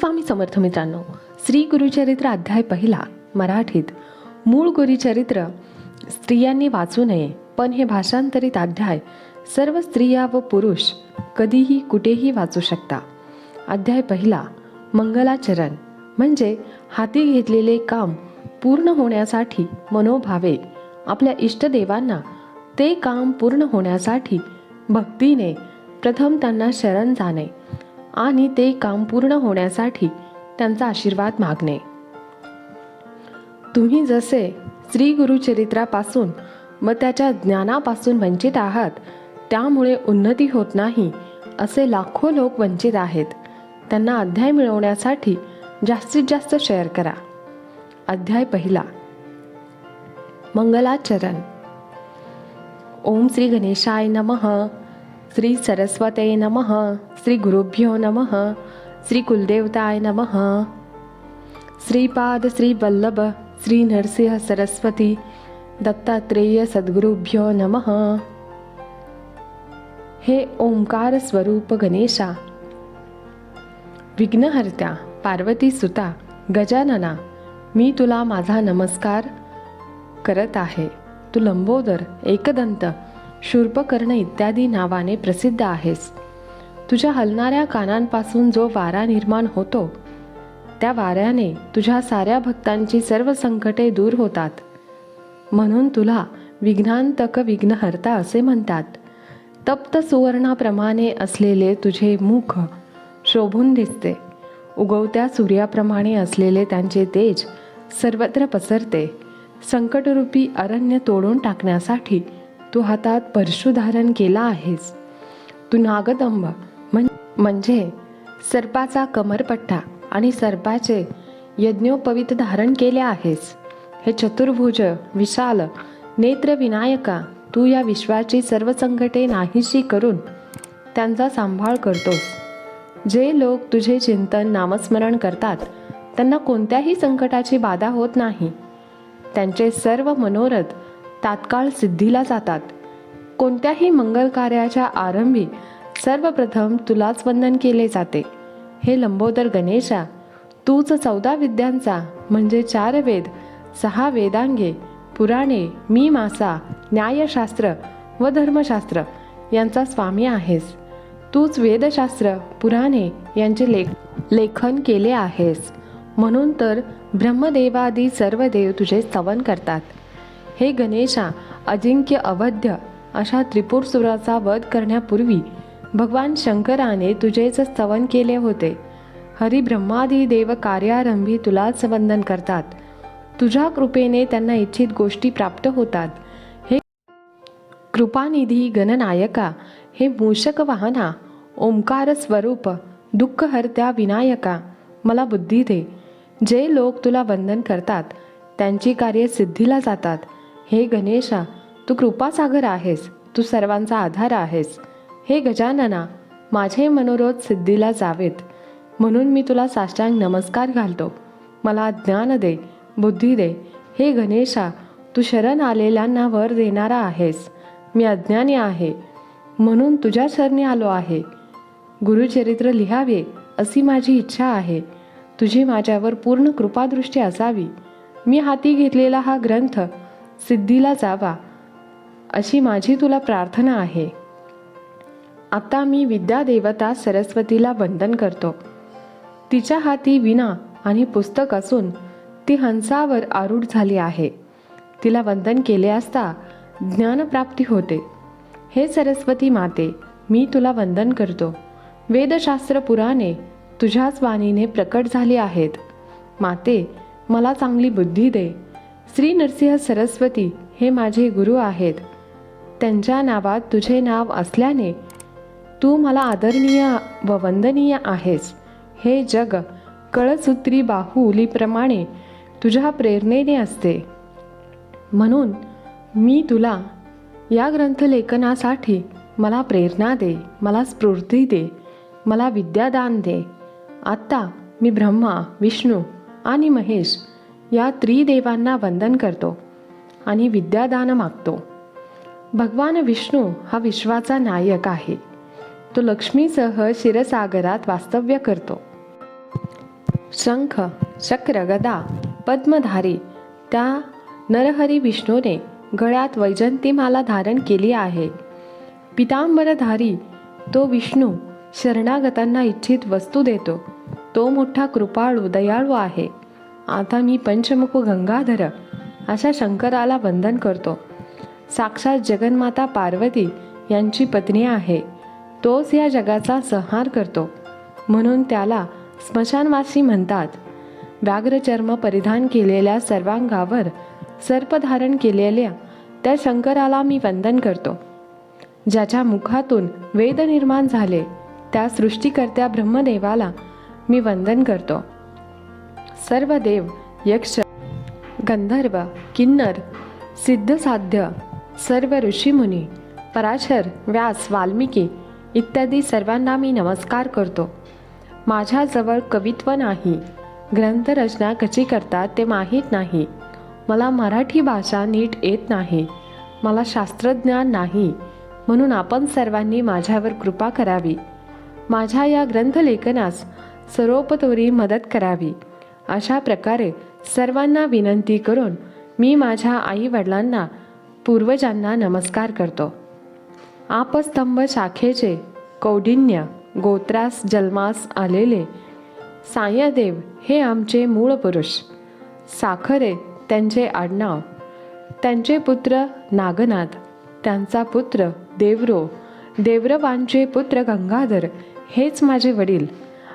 स्वामी समर्थ मित्रांनो श्री गुरुचरित्र अध्याय पहिला मराठीत मूळ गुरुचरित्र स्त्रियांनी वाचू नये पण हे भाषांतरित अध्याय सर्व स्त्रिया व पुरुष कधीही कुठेही वाचू शकता. अध्याय पहिला मंगलाचरण म्हणजे हाती घेतलेले काम पूर्ण होण्यासाठी मनोभावे आपल्या इष्टदेवांना ते काम पूर्ण होण्यासाठी भक्तीने प्रथम त्यांना शरण जाणे आणि ते काम पूर्ण होण्यासाठी त्यांचा आशीर्वाद मागणे. तुम्ही जसे श्री गुरुचरित्रापासून व त्याच्या ज्ञानापासून वंचित आहात त्यामुळे उन्नती होत नाही असे लाखो लोक वंचित आहेत. त्यांना अध्याय मिळवण्यासाठी जास्तीत जास्त शेअर करा. अध्याय पहिला. मंगलाचरण. ओम श्री गणेशाय नमः. श्री सरस्वते नमः श्री गुरुभ्यो नमः श्री कुलदेवताय नमः। श्रीपाद श्री वल्लभ श्री नरसिंह सरस्वती दत्तात्रेय सद्गुरुभ्यो नमः। हे ओंकार स्वरूप गणेशा विघ्नहर्त्या पार्वती सुता गजानना मी तुला माझा नमस्कार करत आहे. तू लंबोदर एकदंत शूर्पकर्ण इत्यादी नावाने प्रसिद्ध आहेस. तुझ्या हलणाऱ्या कानांपासून जो वारा निर्माण होतो त्या वाऱ्याने तुझ्या साऱ्या भक्तांची सर्व संकटे दूर होतात. म्हणून तुला विघ्नांतक विघ्नहर्ता असे म्हणतात. तप्त सुवर्णाप्रमाणे असलेले तुझे मुख शोभून दिसते. उगवत्या सूर्याप्रमाणे असलेले त्यांचे तेज सर्वत्र पसरते. संकटरूपी अरण्य तोडून टाकण्यासाठी तू हातात परशु धारण केला आहेस. तू नागदंब म्हणजे सर्पाचा कमरपट्टा आणि सर्पाचे यज्ञोपवित धारण केले आहेस. हे चतुर्भुज विशाल नेत्र विनायका तू या विश्वाची सर्व संकटे नाहीशी करून त्यांचा सांभाळ करतोस. जे लोक तुझे चिंतन नामस्मरण करतात त्यांना कोणत्याही संकटाची बाधा होत नाही. त्यांचे सर्व मनोरथ तात्काळ सिद्धीला जातात. कोणत्याही मंगल कार्याच्या आरंभी सर्वप्रथम तुलाच वंदन केले जाते. हे लंबोदर गणेशा तूच चौदा विद्यांचा म्हणजे चार वेद सहा वेदांगे पुराणे मी मासा न्यायशास्त्र व धर्मशास्त्र यांचा स्वामी आहेस. तूच वेदशास्त्र पुराणे यांचे लेख लेखन केले आहेस. म्हणून तर ब्रह्मदेवादी सर्व देव तुझे स्तवन करतात. हे गणेशा अजिंक्य अवध्य अशा त्रिपुरसुराचा वध करण्यापूर्वी भगवान शंकराने तुझेच स्तवन केले होते. हरी ब्रह्मादी देव कार्यारंभी तुलाच वंदन करतात. तुझ्या कृपेने त्यांना इच्छित गोष्टी प्राप्त होतात. हे कृपानिधी गणनायका हे मूषक वाहना ओंकार स्वरूप दुःखहर्त्या विनायका मला बुद्धी दे. जे लोक तुला वंदन करतात त्यांची कार्य सिद्धीला जातात. हे गणेशा तू कृपासागर आहेस तू सर्वांचा आधार आहेस. हे गजानना माझे मनोरोध सिद्धीला जावेत. म्हणून मी तुला साष्टांग नमस्कार घालतो. मला ज्ञान दे बुद्धी दे. हे गणेशा तू शरण आलेल्यांना वर देणारा आहेस. मी अज्ञानी आहे. म्हणून तुझ्या शरणी आलो आहे. गुरुचरित्र लिहावे अशी माझी इच्छा आहे. तुझी माझ्यावर पूर्ण कृपादृष्टी असावी. मी हाती घेतलेला हा ग्रंथ सिद्धीला जावा अशी माझी तुला प्रार्थना आहे. आता मी विद्यादेवता सरस्वतीला वंदन करतो. तिच्या हाती विना आणि पुस्तक असून ती हंसावर आरूढ झाली आहे. तिला वंदन केले असता ज्ञानप्राप्ती होते. हे सरस्वती माते मी तुला वंदन करतो. वेदशास्त्र पुराणे तुझ्याच वाणीने प्रकट झाली आहेत. माते मला चांगली बुद्धी दे. श्री नरसिंह सरस्वती हे माझे गुरु आहेत. त्यांच्या नावात तुझे नाव असल्याने तू मला आदरणीय व वंदनीय आहेस. हे जग कळसूत्री बाहुलीप्रमाणे तुझ्या प्रेरणेने असते. म्हणून मी तुला या ग्रंथलेखनासाठी मला प्रेरणा दे मला स्फूर्ती दे मला विद्यादान दे. आत्ता मी ब्रह्मा विष्णू आणि महेश या त्रिदेवांना वंदन करतो आणि विद्यादान मागतो. भगवान विष्णू हा विश्वाचा नायक आहे. तो लक्ष्मीसह क्षीरसागरात वास्तव्य करतो. शंख शक्र गदा पद्मधारी त्या नरहरी विष्णूने गळ्यात वैजंतीमाला धारण केली आहे. पितांबरधारी तो विष्णू शरणागतांना इच्छित वस्तू देतो. तो मोठा कृपाळू दयाळू आहे. आता मी पंचमुख गंगाधर अशा शंकराला वंदन करतो. साक्षात जगन्माता पार्वती यांची पत्नी आहे. तोच या जगाचा संहार करतो. म्हणून त्याला स्मशानवासी म्हणतात. व्याघ्रचर्म परिधान केलेल्या सर्वांगावर सर्पधारण केलेल्या त्या शंकराला मी वंदन करतो. ज्याच्या मुखातून वेद निर्माण झाले त्या सृष्टीकर्त्या ब्रह्मदेवाला मी वंदन करतो. सर्व देव यक्ष गंधर्व किन्नर सिद्धसाध्य सर्व ऋषीमुनी पराशर व्यास वाल्मिकी इत्यादी सर्वांना मी नमस्कार करतो. माझ्याजवळ कवित्व नाही ग्रंथरचना कशी करतात ते माहीत नाही. मला मराठी भाषा नीट येत नाही मला शास्त्रज्ञान नाही म्हणून आपण सर्वांनी माझ्यावर कृपा करावी. माझ्या या ग्रंथलेखनास सर्वोपतोरी मदत करावी. अशा प्रकारे सर्वांना विनंती करून मी माझ्या आई वडिलांना पूर्वजांना नमस्कार करतो. आपस्तंभ शाखेचे कौडिन्य गोत्रास जन्मास आलेले सायदेव हे आमचे मूळ पुरुष. साखरे त्यांचे आडनाव. त्यांचे पुत्र नागनाथ त्यांचा पुत्र देवरो देवरवांचे पुत्र गंगाधर हेच माझे वडील.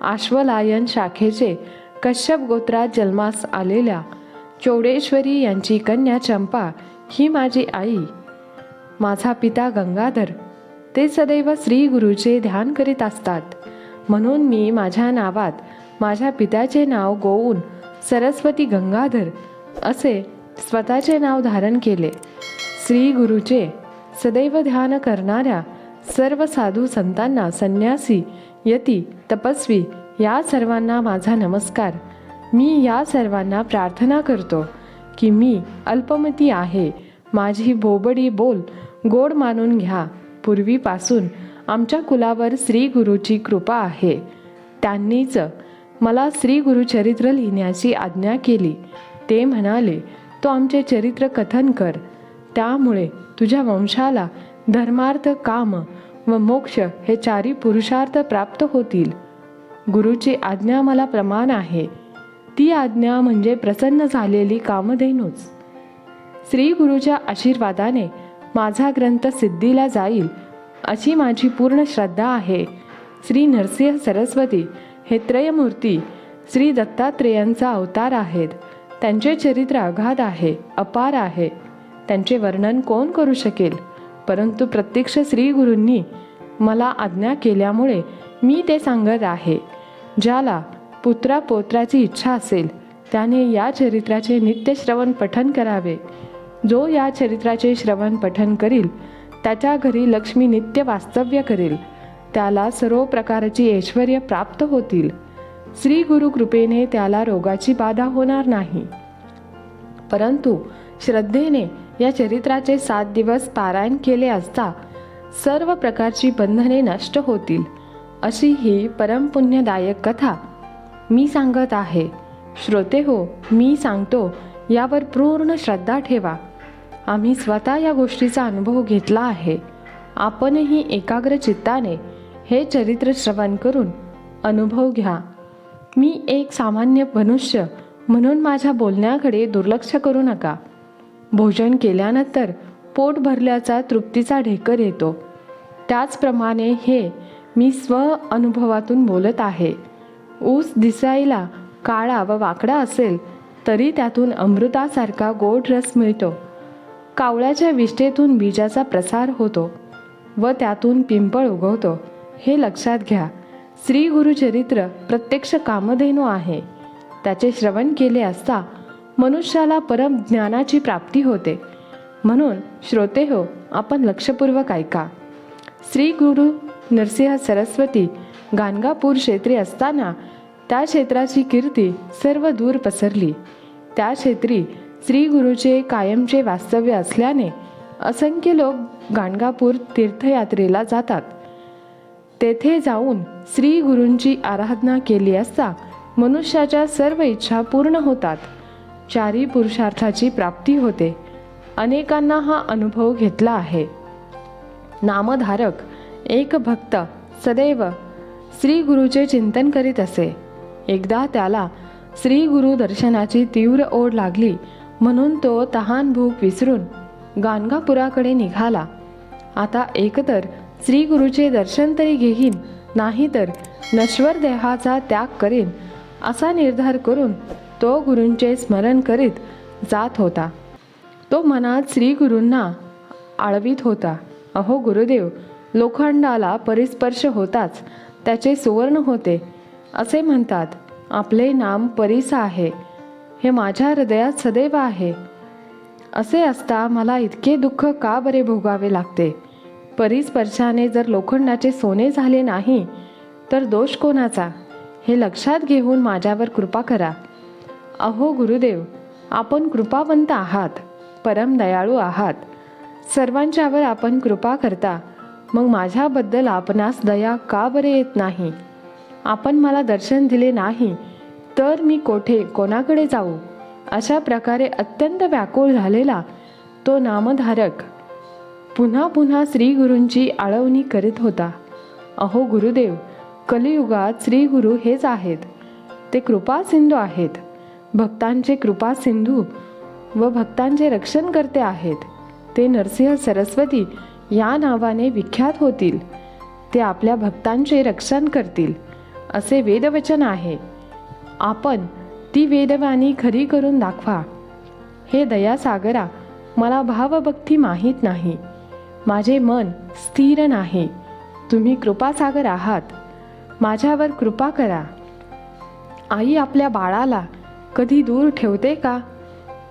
आश्वलायन शाखेचे कश्यप गोत्रात जन्मास आलेल्या चौडेश्वरी यांची कन्या चंपा ही माझी आई. माझा पिता गंगाधर. ते सदैव श्री गुरुचे ध्यान करीत असतात. म्हणून मी माझ्या नावात माझ्या पित्याचे नाव गोवून सरस्वती गंगाधर असे स्वतःचे नाव धारण केले. श्री गुरुचे सदैव ध्यान करणाऱ्या सर्व साधू संतांना संन्यासी यती तपस्वी या सर्वांना माझा नमस्कार. मी या सर्वांना प्रार्थना करतो की मी अल्पमती आहे. माझी बोबडी बोल गोड मानून घ्या. पूर्वीपासून आमच्या कुलावर श्री गुरुची कृपा आहे. त्यांनीच मला श्री गुरुचरित्र लिहिण्याची आज्ञा केली. ते म्हणाले तो आमचे चरित्र कथन कर. त्यामुळे तुझ्या वंशाला धर्मार्थ काम व मोक्ष हे चारी पुरुषार्थ प्राप्त होतील. गुरुची आज्ञा मला प्रमाण आहे. ती आज्ञा म्हणजे प्रसन्न झालेली कामधेनूच. श्री गुरुच्या आशीर्वादाने माझा ग्रंथ सिद्धीला जाईल अशी माझी पूर्ण श्रद्धा आहे. श्री नरसिंह सरस्वती हे त्रयमूर्ती श्री दत्तात्रेयांचा अवतार आहेत. त्यांचे चरित्र अगाध आहे अपार आहे. त्यांचे वर्णन कोण करू शकेल? परंतु प्रत्यक्ष श्री गुरूंनी मला आज्ञा केल्यामुळे मी ते सांगत आहे. ज्याला पुत्रा पोत्राची इच्छा असेल त्याने या चरित्राचे नित्यश्रवण पठन करावे. जो या चरित्राचे श्रवण पठन करील त्याच्या घरी लक्ष्मी नित्य वास्तव्य करेल. त्याला सर्व प्रकारची ऐश्वर्य प्राप्त होतील. श्री गुरु कृपेने त्याला रोगाची बाधा होणार नाही. परंतु श्रद्धेने या चरित्राचे सात दिवस पारायण केले असता सर्व प्रकारची बंधने नष्ट होतील. अशी ही परमपुण्यदायक कथा मी सांगत आहे. श्रोते हो मी सांगतो यावर पूर्ण श्रद्धा ठेवा. आम्ही स्वतः या गोष्टीचा अनुभव घेतला आहे. आपणही एकाग्र चित्ताने हे चरित्र श्रवण करून अनुभव घ्या. मी एक सामान्य मनुष्य म्हणून माझ्या बोलण्याकडे दुर्लक्ष करू नका. भोजन केल्यानंतर पोट भरल्याचा तृप्तीचा ढेकर येतो. त्याचप्रमाणे हे मी स्व अनुभवातून बोलत आहे. ऊस दिसायला काळा व वाकडा असेल तरी त्यातून अमृतासारखा गोड रस मिळतो. कावळ्याच्या विष्ठेतून बीजाचा प्रसार होतो व त्यातून पिंपळ उगवतो. हे लक्षात घ्या श्री गुरुचरित्र प्रत्यक्ष कामधेनू आहे. त्याचे श्रवण केले असता मनुष्याला परम ज्ञानाची प्राप्ती होते. म्हणून श्रोते हो आपण लक्षपूर्वक ऐका. श्री गुरु नरसिंह सरस्वती गाणगापूर क्षेत्री असताना त्या क्षेत्राची कीर्ती सर्व दूर पसरली. त्या क्षेत्री श्री गुरुचे कायमचे वास्तव्य असल्याने असंख्य लोक गाणगापूर तीर्थयात्रेला जातात. तेथे जाऊन श्री गुरूंची आराधना केली असता मनुष्याच्या सर्व इच्छा पूर्ण होतात. चारी पुरुषार्थाची प्राप्ती होते. अनेकांना हा अनुभव घेतला आहे. नामधारक एक भक्त सदैव श्री गुरुचे चिंतन करीत असे. एकदा त्याला श्री गुरु दर्शनाची तीव्र ओढ लागली म्हणून तो तहान भूक विसरून गाणगापुराकडे निघाला. आता एकतर श्री गुरुचे दर्शन तरी घेईन नाहीतर नश्वर देहाचा त्याग करीन असा निर्धार करून तो गुरूंचे स्मरण करीत जात होता. तो मनात श्री गुरूंना आळवीत होता. अहो गुरुदेव लोखंडाला परिस्पर्श होताच त्याचे सुवर्ण होते. असे म्हणतात आपले नाम परीस आहे. हे माझ्या हृदयात सदैव आहे. असे असता मला इतके दुःख का बरे भोगावे लागते? परिस्पर्शाने जर लोखंडाचे सोने झाले नाही तर दोष कोणाचा? हे लक्षात घेऊन माझ्यावर कृपा करा. अहो गुरुदेव आपण कृपावंत आहात परम दयाळू आहात. सर्वांच्यावर आपण कृपा करता. मग माझ्याबद्दल आपणास दया का बरे येत नाही? आपण मला दर्शन दिले नाही तर मी कोठे कोणाकडे जाऊ? अशा प्रकारे अत्यंत व्याकुळ झालेला तो नामधारक पुन्हा पुन्हा श्री गुरूंची आळवणी करीत होता. अहो गुरुदेव कलियुगात श्री गुरु हेच आहेत. ते कृपा सिंधू आहेत. भक्तांचे कृपा सिंधू व भक्तांचे रक्षण करते आहेत. ते नरसिंह सरस्वती या नावाने विख्यात होतील. ते आपल्या भक्तांचे रक्षण करतील असे वेदवचन आहे. आपण ती वेदवाणी खरी करून दाखवा. हे दयासागरा मला भावभक्ती माहीत नाही. माझे मन स्थिर नाही. तुम्ही कृपासागर आहात. माझ्यावर कृपा करा. आई आपल्या बाळाला कधी दूर ठेवते का?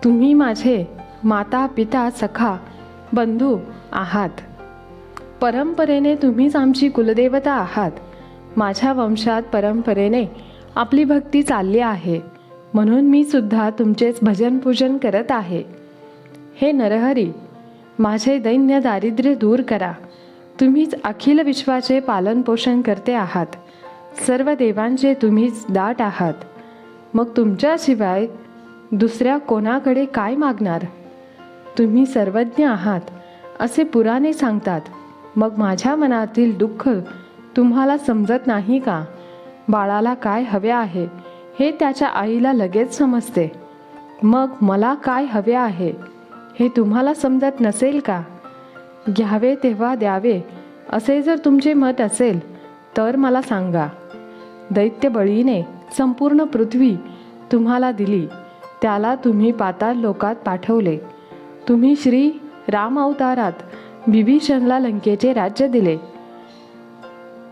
तुम्ही माझे माता पिता सखा बंधू आहात. परंपरेने तुम्हीच आमची कुलदेवता आहात. माझ्या वंशात परंपरेने आपली भक्ती चालली आहे. म्हणून मी सुद्धा तुमचेच भजन पूजन करत आहे. हे नरहरी माझे दैन्य दारिद्र्य दूर करा. तुम्हीच अखिल विश्वाचे पालनपोषण करते आहात. सर्व देवांचे तुम्हीच दाट आहात. मग तुमच्याशिवाय दुसऱ्या कोणाकडे काय मागणार? तुम्ही सर्वज्ञ आहात असे पुराणे सांगतात. मग माझ्या मनातील दुःख तुम्हाला समजत नाही का? बाळाला काय हवे आहे हे त्याच्या आईला लगेच समजते. मग मला काय हवे आहे हे तुम्हाला समजत नसेल का? घ्यावे तेव्हा द्यावे असे जर तुमचे मत असेल तर मला सांगा. दैत्य बळीने संपूर्ण पृथ्वी तुम्हाला दिली त्याला तुम्ही पाताळ लोकात पाठवले. तुम्ही श्री राम अवतारात विभीषणला लंकेचे राज्य दिले.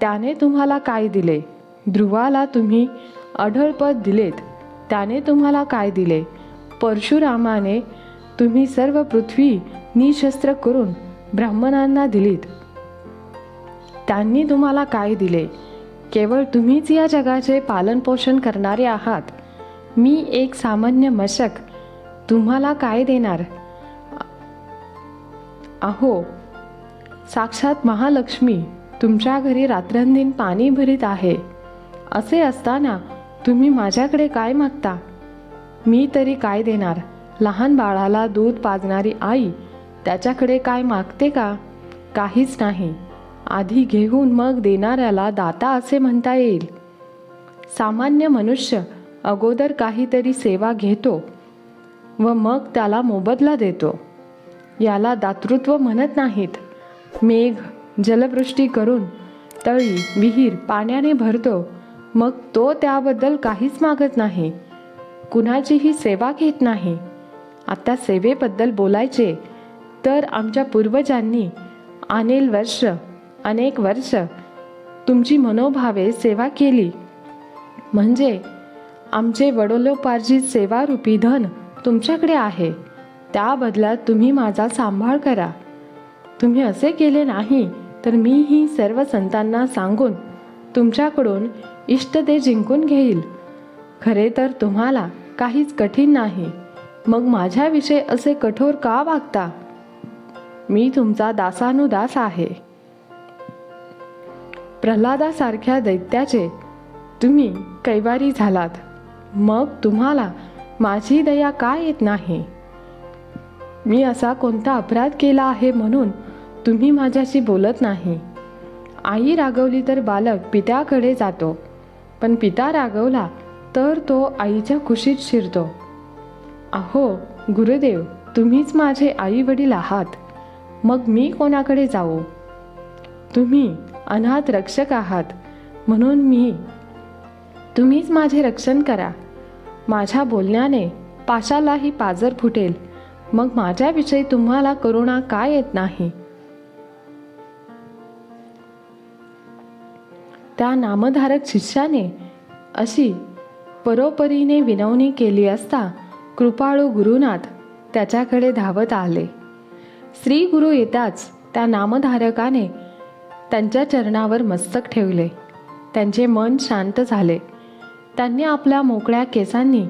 त्याने तुम्हाला काय दिले? ध्रुवाला तुम्ही अढळपद दिलेत. त्याने तुम्हाला काय दिले? परशुरामाने तुम्ही सर्व पृथ्वी निशस्त्र करून ब्राह्मणांना दिलीत. त्यांनी तुम्हाला काय दिले? केवळ तुम्हीच या जगाचे पालनपोषण करणारे आहात. मी एक सामान्य मशक तुम्हाला काय देणार? अहो साक्षात महालक्ष्मी तुमच्या घरी रात्रंदिन पाणी भरीत आहे. असे असताना तुम्ही माझ्याकडे काय मागता? मी तरी काय देणार? लहान बाळाला दूध पाजणारी आई त्याच्याकडे काय मागते का? काहीच नाही. आधी घेऊन मग देणाऱ्याला दाता असे म्हणता येईल. सामान्य मनुष्य अगोदर काहीतरी सेवा घेतो व मग त्याला मोबदला देतो. याला दातृत्व म्हणत नाहीत. मेघ जलवृष्टी करून तळी विहीर पाण्याने भरतो. मग तो त्याबद्दल काहीच मागत नाही. कुणाचीही सेवा घेत नाही. आता सेवेबद्दल बोलायचे तर आमच्या पूर्वजांनी अनेक वर्ष अनेक वर्ष तुमची मनोभावे सेवा केली. म्हणजे आमचे वडोलोपार्जित सेवारूपी धन तुमच्याकडे आहे. त्या बदल्यात तुम्ही माझा सांभाळ करा. तुम्ही असे केले नाही तर मीही सर्व संतांना सांगून तुमच्याकडून इष्ट ते जिंकून घेईल. खरे तर तुम्हाला काहीच कठीण नाही. मग माझ्याविषयी असे कठोर का वागता? मी तुमचा दासानुदास आहे. प्रल्हादासारख्या दैत्याचे तुम्ही कैवारी झालात. मग तुम्हाला माझी दया का येत नाही? मी असा कोणता अपराध केला आहे म्हणून तुम्ही माझ्याशी बोलत नाही. आई रागवली तर बालक पित्याकडे जातो. पण पिता रागवला तर तो आईच्या कुशीत शिरतो. अहो गुरुदेव तुम्हीच माझे आई वडील आहात. मग मी कोणाकडे जाऊ? तुम्ही अनाथ रक्षक आहात. म्हणून मी तुम्हीच माझे रक्षण करा. माझ्या बोलण्याने पाशालाही पाजर फुटेल. मग माझ्याविषयी तुम्हाला करुणा का येत नाही? त्या नामधारक शिष्याने अशी परोपरीने विनवणी केली असता कृपाळू गुरुनाथ त्याच्याकडे धावत आले. श्री गुरु येताच त्या नामधारकाने त्यांच्या चरणावर मस्तक ठेवले. त्यांचे मन शांत झाले. त्यांनी आपल्या मोकळ्या केसांनी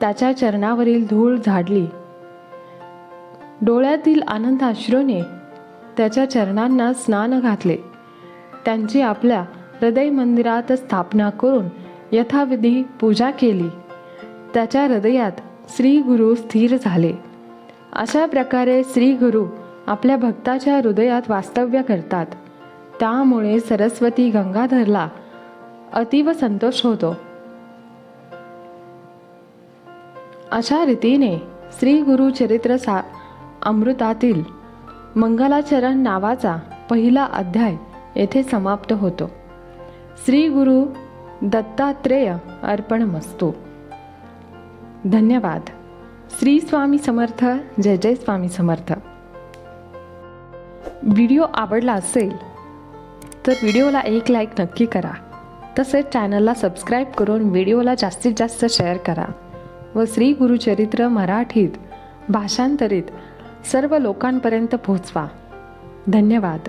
त्याच्या चरणावरील धूळ झाडली. डोळ्यातील आनंद अश्रूने त्याच्या चरणांना स्नान घातले. त्यांची आपल्या हृदय मंदिरात स्थापना करून यथाविधी पूजा केली. त्याच्या हृदयात श्री गुरु स्थिर झाले. अशा प्रकारे श्री गुरु आपल्या भक्ताच्या हृदयात वास्तव्य करतात. त्यामुळे सरस्वती गंगाधरला अतीव संतोष होतो. अशा रीतीने श्री गुरु चरित्र सा अमृतातील मंगलाचरण नावाचा पहिला अध्याय येथे समाप्त होतो. श्री गुरु दत्तात्रेय अर्पणमस्तू. धन्यवाद. श्री स्वामी समर्थ जय जय स्वामी समर्थ. व्हिडिओ आवडला असेल तर व्हिडिओला एक लाईक नक्की करा. तसेच चॅनलला सबस्क्राईब करून व्हिडिओला जास्तीत जास्त शेअर करा व श्री गुरुचरित्र मराठीत भाषांतरित सर्व लोकांपर्यंत पोहोचवा. धन्यवाद.